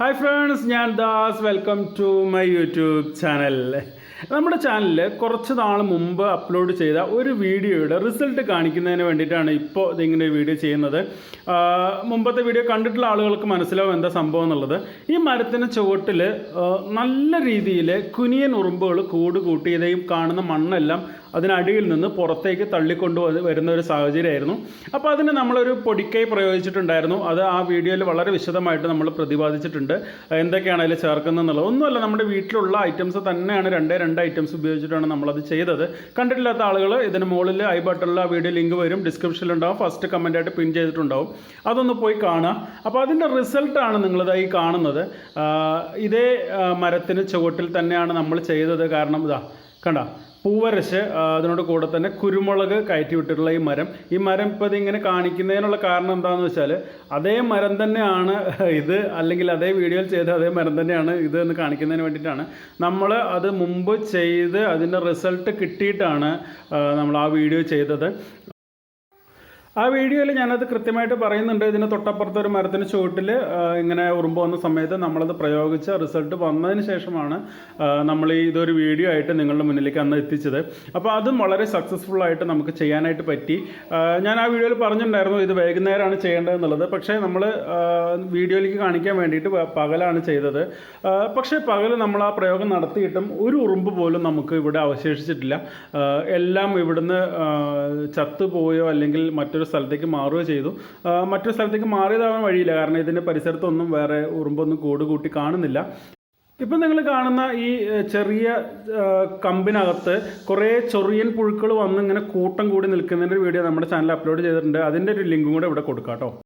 Hi friends ഞാൻ Das. Welcome to my YouTube channel നമ്മുടെ ചാനലിൽ കുറച്ച് നാൾ മുമ്പ് അപ്ലോഡ് ചെയ്ത ഒരു വീഡിയോയുടെ റിസൾട്ട് കാണിക്കുന്നതിന് വേണ്ടിയിട്ടാണ് ഇപ്പോൾ ഇതിങ്ങനെ ഒരു വീഡിയോ ചെയ്യുന്നത്. മുമ്പത്തെ വീഡിയോ കണ്ടിട്ടുള്ള ആളുകൾക്ക് മനസ്സിലാവും എന്താ സംഭവം എന്നുള്ളത്. ഈ മരത്തിന് ചുവട്ടിൽ നല്ല രീതിയിൽ കുനിയൻ ഉറുമ്പുകൾ കൂട് കൂട്ടി ഇതേയും കാണുന്ന മണ്ണെല്ലാം അതിനടിയിൽ നിന്ന് പുറത്തേക്ക് തള്ളിക്കൊണ്ട് വരുന്ന ഒരു സാഹചര്യമായിരുന്നു. അപ്പോൾ അതിന് നമ്മളൊരു പൊടിക്കൈ പ്രയോഗിച്ചിട്ടുണ്ടായിരുന്നു. അത് ആ വീഡിയോയിൽ വളരെ വിശദമായിട്ട് നമ്മൾ പ്രതിപാദിച്ചിട്ടുണ്ട്. എന്തൊക്കെയാണ് അതിൽ ചേർക്കുന്നത് എന്നുള്ളത് ഒന്നുമല്ല നമ്മുടെ വീട്ടിലുള്ള ഐറ്റംസ് തന്നെയാണ് രണ്ടേ രണ്ട് ഐറ്റംസ് ഉപയോഗിച്ചിട്ടാണ് നമ്മളത് ചെയ്തത്. കണ്ടിട്ടില്ലാത്ത ആളുകൾ ഇതിന് മുകളിൽ ഐ ബട്ടണിൽ ആ വീഡിയോ ലിങ്ക് വരും. ഡിസ്ക്രിപ്ഷനിലുണ്ടാവും. ഫസ്റ്റ് കമന്റായിട്ട് പിൻ ചെയ്തിട്ടുണ്ടാവും. അതൊന്ന് പോയി കാണുക. അപ്പോൾ അതിന്റെ റിസൾട്ടാണ് നിങ്ങളിതായി കാണുന്നത്. ഇതേ മരത്തിന് ചുവട്ടിൽ തന്നെയാണ് നമ്മൾ ചെയ്തത്. കാരണം ഇതാ കണ്ട പൂവരശ് അതിനോട് കൂടെ തന്നെ കുരുമുളക് കയറ്റി വിട്ടിട്ടുള്ള ഈ മരം. ഈ മരം ഇപ്പോൾ ഇതിങ്ങനെ കാണിക്കുന്നതിനുള്ള കാരണം എന്താണെന്ന് വെച്ചാൽ അതേ മരം തന്നെയാണ് ഇത് അല്ലെങ്കിൽ അതേ വീഡിയോയിൽ ചെയ്ത അതേ മരം തന്നെയാണ് ഇത് എന്ന് കാണിക്കുന്നതിന് വേണ്ടിയിട്ടാണ്. നമ്മൾ അത് മുമ്പ് ചെയ്ത് അതിന്റെ റിസൾട്ട് കിട്ടിയിട്ടാണ് നമ്മൾ ആ വീഡിയോ ചെയ്തത്. ആ വീഡിയോയിൽ ഞാനത് കൃത്യമായിട്ട് പറയുന്നുണ്ട്. ഇതിന് തൊട്ടപ്പുറത്ത് ഒരു മരത്തിന് ചുവട്ടിൽ ഇങ്ങനെ ഉറുമ്പ് വന്ന സമയത്ത് നമ്മളത് പ്രയോഗിച്ച റിസൾട്ട് വന്നതിന് ശേഷമാണ് നമ്മൾ ഈ ഇതൊരു വീഡിയോ ആയിട്ട് നിങ്ങളുടെ മുന്നിലേക്ക് അന്ന് എത്തിച്ചത്. അപ്പോൾ അതും വളരെ സക്സസ്ഫുൾ ആയിട്ട് നമുക്ക് ചെയ്യാനായിട്ട് പറ്റി. ഞാൻ ആ വീഡിയോയിൽ പറഞ്ഞിട്ടുണ്ടായിരുന്നു ഇത് വൈകുന്നേരമാണ് ചെയ്യേണ്ടതെന്നുള്ളത്. പക്ഷേ നമ്മൾ വീഡിയോയിലേക്ക് കാണിക്കാൻ വേണ്ടിയിട്ട് പകലാണ് ചെയ്തത്. പക്ഷേ പകൽ നമ്മൾ ആ പ്രയോഗം നടത്തിയിട്ടും ഒരു ഉറുമ്പ് പോലും നമുക്ക് ഇവിടെ അവശേഷിച്ചിട്ടില്ല. എല്ലാം ഇവിടുന്ന് ചത്തുപോയോ അല്ലെങ്കിൽ മറ്റൊരു സ്ഥലത്തേക്ക് മാറുകയോ ചെയ്തു. മറ്റൊരു സ്ഥലത്തേക്ക് മാറിയതാവാൻ വഴിയില്ല. കാരണം ഇതിന്റെ പരിസരത്തൊന്നും വേറെ ഉറുമ്പൊന്നും കൂട് കൂട്ടി കാണുന്നില്ല. ഇപ്പം നിങ്ങൾ കാണുന്ന ഈ ചെറിയ കമ്പിനകത്ത് കുറേ ചൊറിയൻ പുഴുക്കൾ വന്ന് ഇങ്ങനെ കൂട്ടം കൂടി നിൽക്കുന്നതിന്റെ ഒരു വീഡിയോ നമ്മുടെ ചാനൽ അപ്ലോഡ് ചെയ്തിട്ടുണ്ട്. അതിന്റെ ഒരു ലിങ്കും കൂടെ ഇവിടെ കൊടുക്കാം കേട്ടോ.